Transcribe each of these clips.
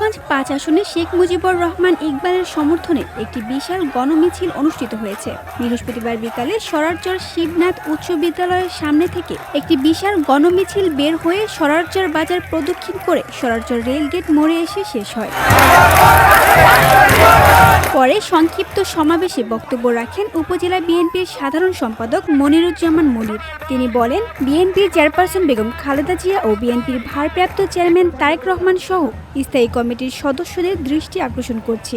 কিশোরগঞ্জ পাঁচ আসনে শেখ মুজিবুর রহমান ইকবালের সমর্থনে একটি বিশাল গণমিছিল অনুষ্ঠিত হয়েছে। বৃহস্পতিবার বিকালে সরারচর শিবনাথ উচ্চ বিদ্যালয়ের সামনে থেকে একটি বিশাল গণমিছিল বের হয়ে সরারচর বাজার প্রদক্ষিণ করে সরারচর রেলগেট মোড়ে এসে শেষ হয়। পরে সংক্ষিপ্ত সমাবেশে বক্তব্য রাখেন উপজেলা বিএনপির সাধারণ সম্পাদক মনিরুজ্জামান মনির। তিনি বলেন, বিএনপির চেয়ারপারসন বেগম খালেদা জিয়া ও বিএনপির ভারপ্রাপ্ত চেয়ারম্যান তারেক রহমান সহ স্থায়ী কমিটির সদস্যদের দৃষ্টি আকর্ষণ করছি।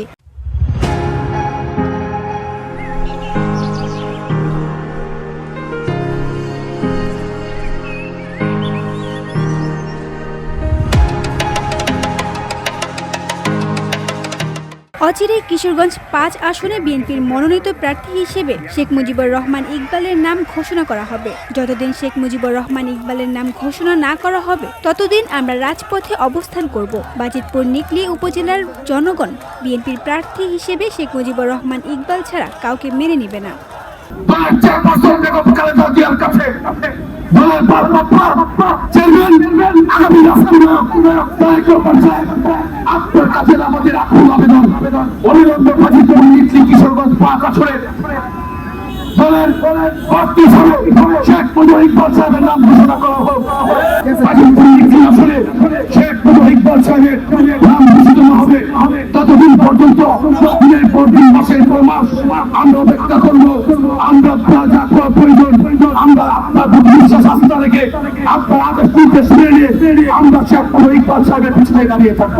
অচিরে কিশোরগঞ্জ পাঁচ আসনে বিএনপির মনোনীত প্রার্থী হিসেবে শেখ মুজিবুর রহমান ইকবালের নাম ঘোষণা করা হবে যতদিন শেখ মুজিবুর রহমান ইকবালের নাম ঘোষণা না করা হবে ততদিন আমরা রাজপথে অবস্থান করব বাজিতপুর নিকলি উপজেলার জনগণ বিএনপির প্রার্থী হিসেবে শেখ মুজিবুর রহমান ইকবাল ছাড়া কাউকে মেনে নেবে না আগামী আপনার কাছে আমাদের আকুল আবেদন অবিলম্বে বাজিত নীতি কিশোরগঞ্জ পাঁচ আসরে দলের প্রার্থী শেখ মুজিবুর ইকবাল ততদিন পর্যন্ত আমরা অপেক্ষা করব। আপনার রেখে আপনার আমরা ইকবাল সাহেবের পিছনে দাঁড়িয়ে থাকব।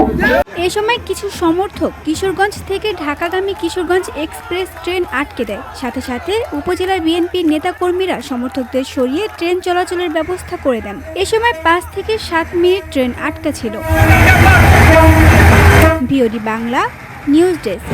এ সময় কিছু সমর্থক কিশোরগঞ্জ থেকে ঢাকাগামী কিশোরগঞ্জ এক্সপ্রেস ট্রেন আটকে দেয়। সাথে সাথে উপজেলার বিএনপির নেতাকর্মীরা সমর্থকদের সরিয়ে ট্রেন চলাচলের ব্যবস্থা করে দেন। এ সময় পাঁচ থেকে সাত মিনিট ট্রেন আটকা ছিল। BOD Bangla, news desk.